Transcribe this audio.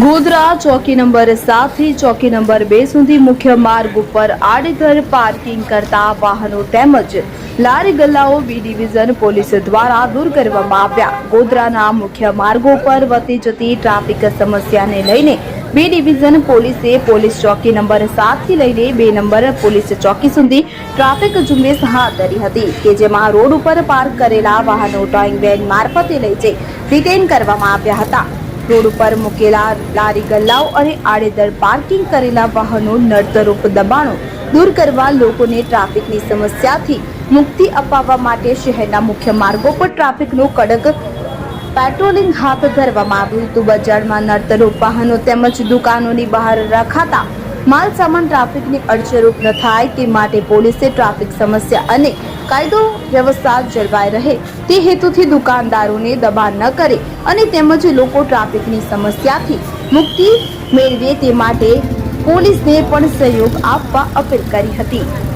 ગોધરા ચોકી નંબર સાતથી ચોકી નંબર બે સુધી મુખ્ય માર્ગ ઉપર આડેધડ પાર્કિંગ કરતા વાહનો તેમજ લારી ગલ્લાઓ બી ડિવિઝન પોલીસ દ્વારા દૂર કરવામાં આવ્યા. ગોધરાના મુખ્ય માર્ગો પર વધી જતી ટ્રાફિક સમસ્યાને લઈને બી ડિવિઝન પોલીસે પોલીસ ચોકી નંબર સાતથી લઈને બે નંબર પોલીસ ચોકી સુધી ટ્રાફિક ઝુંબેશ હાથ ધરી હતી કે જેમાં રોડ ઉપર પાર્ક કરેલા વાહનો ડ્રોઈંગ વેન મારફતે લઈ જઈ ડિટેન કરવામાં આવ્યા હતા. રોડ ઉપર મૂકેલા લારી ગલ્લાઓ અને આડેધડ પાર્કિંગ કરેલા વાહનો નડતરૂપ દબાણો દૂર કરવા લોકોને ટ્રાફિકની સમસ્યાથી મુક્તિ અપાવવા માટે શહેરના મુખ્ય માર્ગો પર ટ્રાફિકનું કડક પેટ્રોલિંગ હાથ ધરવામાં આવ્યું હતું. બજારમાં નડતરૂપ વાહનો તેમજ દુકાનોની બહાર રખાતા માલ સામાન ટ્રાફિકની અડચરૂપ ન થાય તે માટે પોલીસે ટ્રાફિક સમસ્યા અને કાયદો વ્યવસ્થા જળવાઈ રહે. તે હેતુથી દુકાનદારોને દબાણ ન કરે અને તેમજ લોકો ટ્રાફિકની સમસ્યાથી મુક્તિ મેળવે તે માટે પોલીસને પણ સહયોગ આપવા અપીલ કરી હતી.